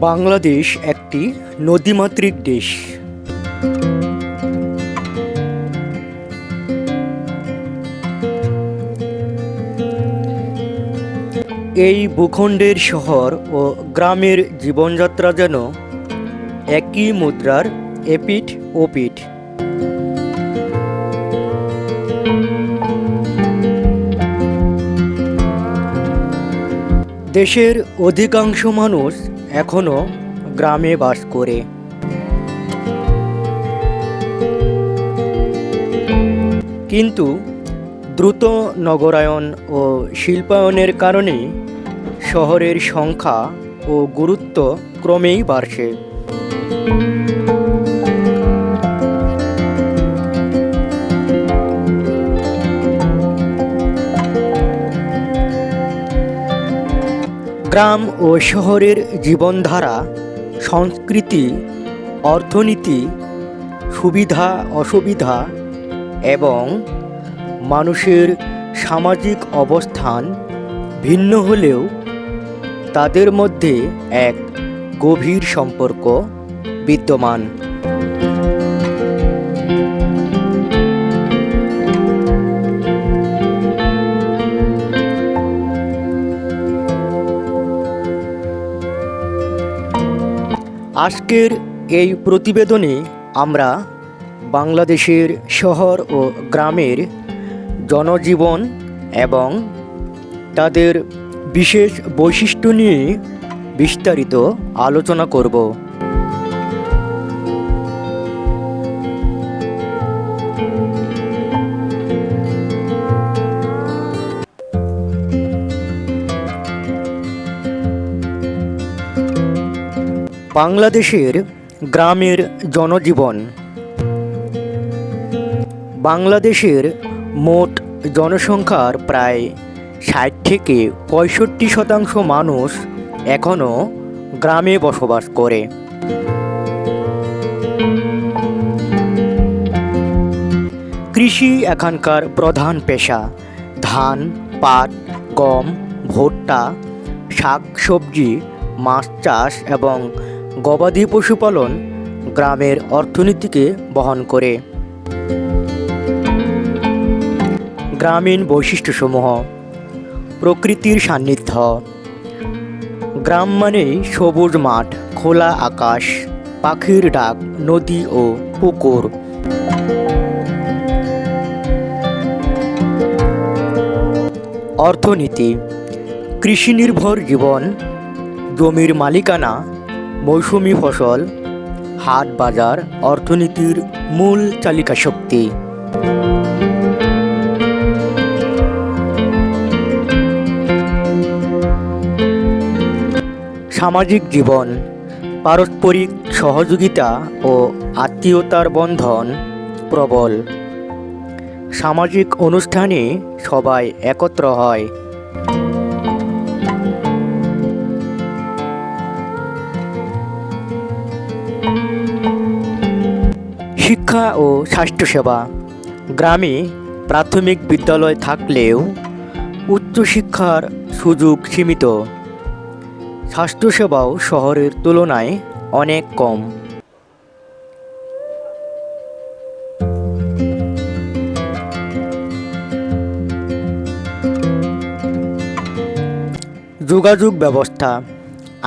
বাংলাদেশ একটি নদীমাতৃক দেশ। এই ভূখণ্ডের শহর ও গ্রামের জীবনযাত্রা যেন একই মুদ্রার এপিঠ ওপিঠ। দেশের অধিকাংশ মানুষ এখনও গ্রামে বাস করে। কিন্তু দ্রুত নগরায়ন ও শিল্পায়নের কারণে শহরের সংখ্যা ও গুরুত্ব ক্রমেই বাড়ছে। গ্রাম ও শহরের জীবনধারা, সংস্কৃতি, অর্থনীতি, সুবিধা, অসুবিধা এবং মানুষের সামাজিক অবস্থান ভিন্ন হলেও তাদের মধ্যে এক গভীর সম্পর্ক বিদ্যমান। আজকের এই প্রতিবেদনে আমরা বাংলাদেশের শহর ও গ্রামের জনজীবন এবং তাদের বিশেষ বৈশিষ্ট্য নিয়ে বিস্তারিত আলোচনা করব। বাংলাদেশের গ্রামের জনজীবন। বাংলাদেশের মোট জনসংখ্যার প্রায় ষাট থেকে পঁয়ষট্টি শতাংশ মানুষ এখনও গ্রামে বসবাস করে। কৃষি এখানকার প্রধান পেশা। ধান, পাট, গম, ভুট্টা শাক সবজি মাছ চাষ এবং গবাদি পশুপালন গ্রামের অর্থনীতিকে বহন করে। গ্রামীণ বৈশিষ্ট্যসমূহ। প্রকৃতির সান্নিধ্য। গ্রাম মানেই সবুজ মাঠ, খোলা আকাশ, পাখির ডাক, নদী ও পুকুর। অর্থনীতি। কৃষি নির্ভর জীবন, জমির মালিকানা মৌসুমি ফসল, হাট বাজার, অর্থনীতির মূল চালিকা শক্তি। সামাজিক জীবন, পারস্পরিক সহযোগিতা ও আত্মীয়তার বন্ধন প্রবল। সামাজিক অনুষ্ঠানে সবাই একত্র হয়। শিক্ষা ও স্বাস্থ্যসেবা। গ্রামে প্রাথমিক বিদ্যালয় থাকলেও উচ্চশিক্ষার সুযোগ সীমিত। স্বাস্থ্যসেবাও শহরের তুলনায় অনেক কম। যোগাযোগ ব্যবস্থা।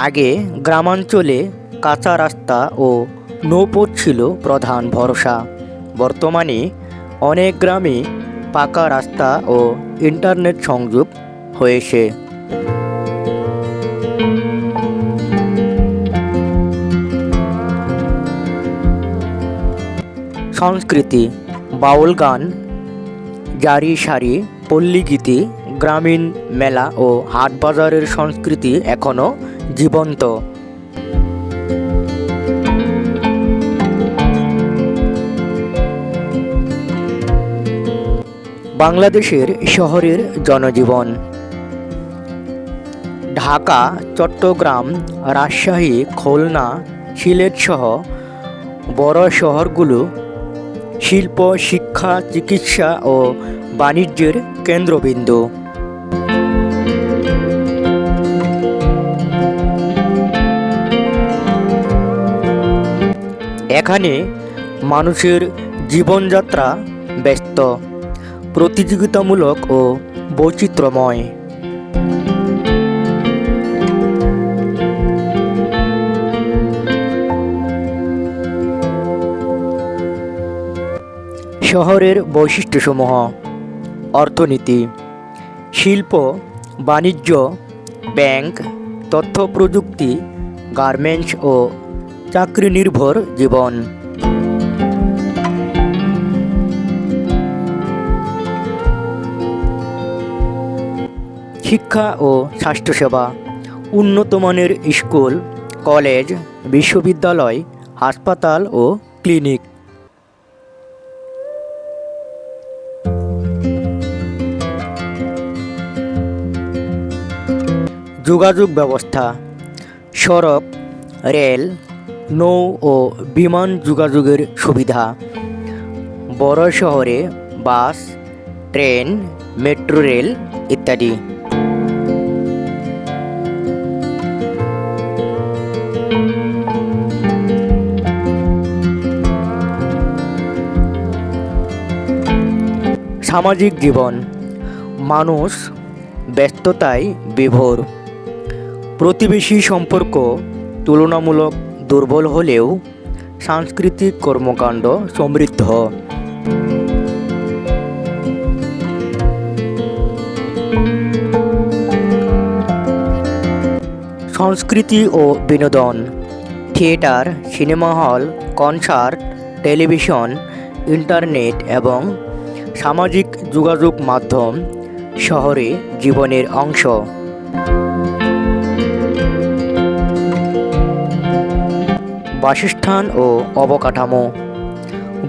আগে গ্রামাঞ্চলে কাঁচা রাস্তা ও নৌপথ ছিল প্রধান ভরসা। বর্তমানে অনেক গ্রামে পাকা রাস্তা ও ইন্টারনেট সংযোগ হয়েছে। সংস্কৃতি, বাউল গান, জারি সারি পল্লীগীতি গ্রামীণ মেলা ও হাটবাজারের সংস্কৃতি এখনও জীবন্ত। বাংলাদেশের শহরের জনজীবন। ঢাকা, চট্টগ্রাম, রাজশাহী, খুলনা, সিলেট সহ বড় শহরগুলো শিল্প, শিক্ষা, চিকিৎসা ও বাণিজ্যের কেন্দ্রবিন্দু। এখানে মানুষের জীবনযাত্রা ব্যস্ত। প্রতিযোগিতামূলক ও বৈচিত্র্যময়। শহরের বৈশিষ্ট্যসমূহ। অর্থনীতি, শিল্প, বাণিজ্য, ব্যাংক, তথ্য প্রযুক্তি, গার্মেন্টস ও চাকরি নির্ভর জীবন। শিক্ষা ও স্বাস্থ্যসেবা উন্নত মানের স্কুল, কলেজ, বিশ্ববিদ্যালয়, হাসপাতাল ও ক্লিনিক। যোগাযোগ ব্যবস্থা, সড়ক, রেল, নৌ ও বিমান যোগাযোগের সুবিধা, বড় শহরে বাস, ট্রেন, মেট্রো রেল ইত্যাদি। সামাজিক জীবন। মানুষ ব্যস্ততায় বিভোর। প্রতিবেশী সম্পর্ক তুলনামূলক দুর্বল হলেও সাংস্কৃতিক কর্মকাণ্ড সমৃদ্ধ। সংস্কৃতি ও বিনোদন। Theatre, cinema hall, concert, television, internet এবং সামাজিক যোগাযোগ মাধ্যম শহরে জীবনের অংশ। বাসস্থান ও অবকাঠামো।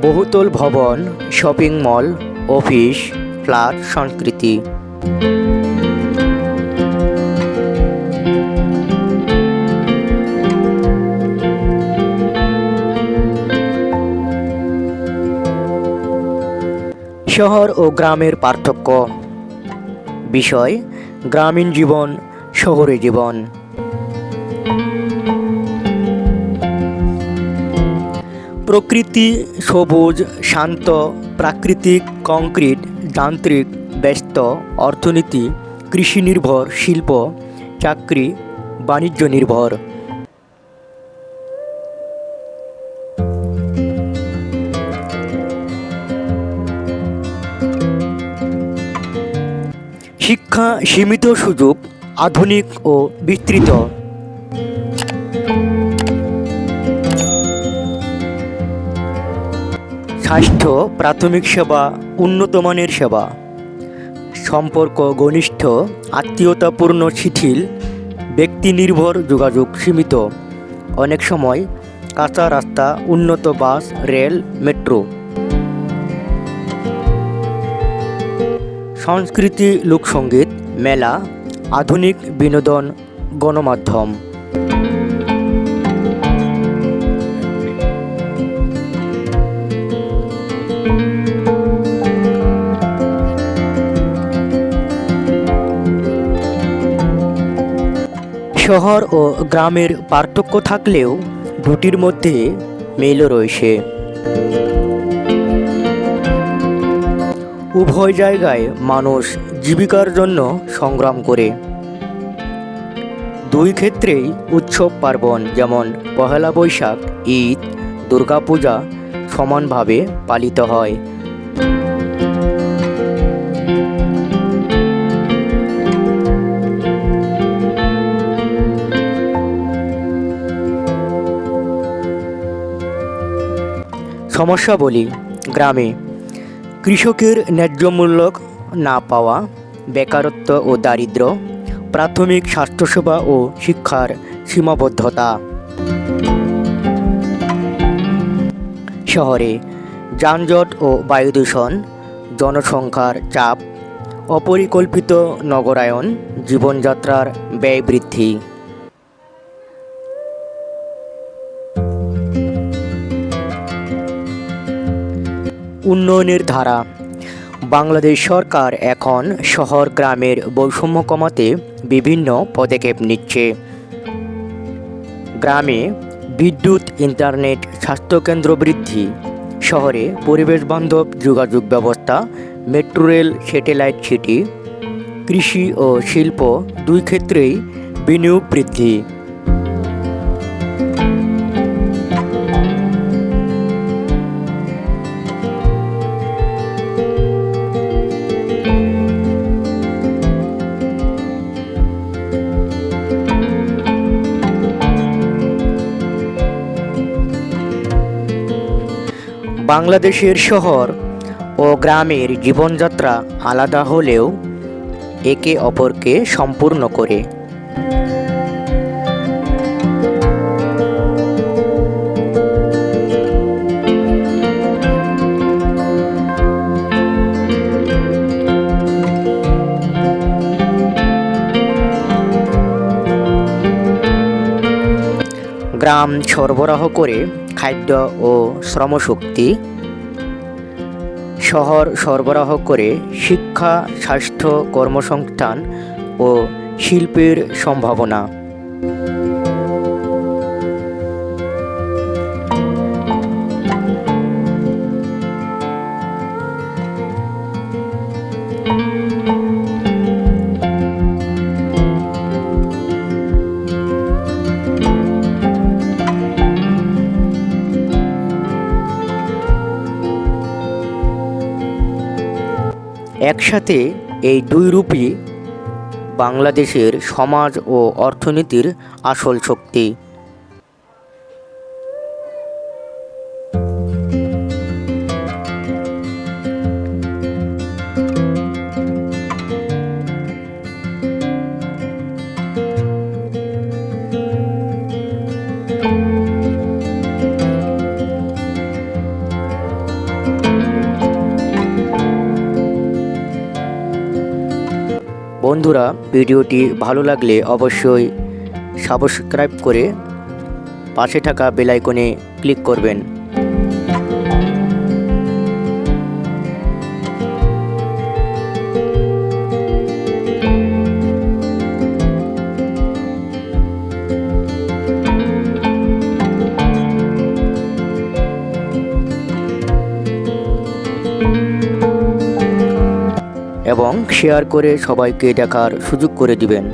বহুতল ভবন শপিং মল অফিস ফ্ল্যাট সংস্কৃতি। শহর ও গ্রামের পার্থক্য। বিষয়, গ্রামীণ জীবন, শহরে জীবন। প্রকৃতি সবুজ, শান্ত, প্রাকৃতিক, কংক্রিট, যান্ত্রিক, ব্যস্ত, অর্থনীতি কৃষি নির্ভর শিল্প, চাকরি, বাণিজ্য নির্ভর। শিক্ষা সীমিত সুযোগ, আধুনিক ও বিস্তৃত। স্বাস্থ্য, প্রাথমিক সেবা উন্নতমানের সেবা। সম্পর্ক ঘনিষ্ঠ, আত্মীয়তাপূর্ণ শিথিল ব্যক্তি নির্ভর যোগাযোগ সীমিত। অনেক সময় কাঁচা রাস্তা, উন্নত বাস, রেল, মেট্রো। সংস্কৃতি লোকসঙ্গীত মেলা, আধুনিক বিনোদন, গণমাধ্যম। শহর ও গ্রামের পার্থক্য থাকলেও দুটির মধ্যে মিলও রয়েছে। উভয় জায়গায় মানুষ জীবিকার জন্য সংগ্রাম করে। দুই ক্ষেত্রেই উৎসব পার্বণ যেমন পহেলা বৈশাখ, ঈদ, দুর্গাপূজা সমানভাবে পালিত হয়। সমস্যা বলি গ্রামে কৃষকের ন্যায্য মূল্য না পাওয়া, বেকারত্ব ও দারিদ্র্য, প্রাথমিক স্বাস্থ্যসেবা ও শিক্ষার সীমাবদ্ধতা। শহরে যানজট ও বায়ুদূষণ জনসংখ্যার চাপ, অপরিকল্পিত নগরায়ন, জীবনযাত্রার ব্যয় বৃদ্ধি। উন্নয়নের ধারা। বাংলাদেশ সরকার এখন শহর গ্রামের বৈষম্য কমাতে বিভিন্ন পদক্ষেপ নিচ্ছে। গ্রামে বিদ্যুৎ, ইন্টারনেট, স্বাস্থ্যকেন্দ্র বৃদ্ধি, শহরে পরিবেশ বান্ধব যোগাযোগ ব্যবস্থা, মেট্রো রেল, স্যাটেলাইট সিটি, কৃষি ও শিল্প দুই ক্ষেত্রেই বিনিয়োগ বৃদ্ধি। বাংলাদেশের শহর ও গ্রামের জীবনযাত্রা আলাদা হলেও একে অপরকে সম্পূর্ণ করে। গ্রাম সরবরাহ করে খাদ্য ও শ্রমশক্তি শহর সরবরাহ করে শিক্ষা স্বাস্থ্য কর্মসংস্থান ও শিল্পের সম্ভাবনা। একসাথে এই দুই রূপই বাংলাদেশের সমাজ ও অর্থনীতির আসল শক্তি। ভিডিওটি ভালো লাগলে অবশ্যই সাবস্ক্রাইব করে পাশে থাকা বেলাইকনে ক্লিক করবেন। এবং শেয়ার করে সবাইকে দেখার সুযোগ করে দিবেন।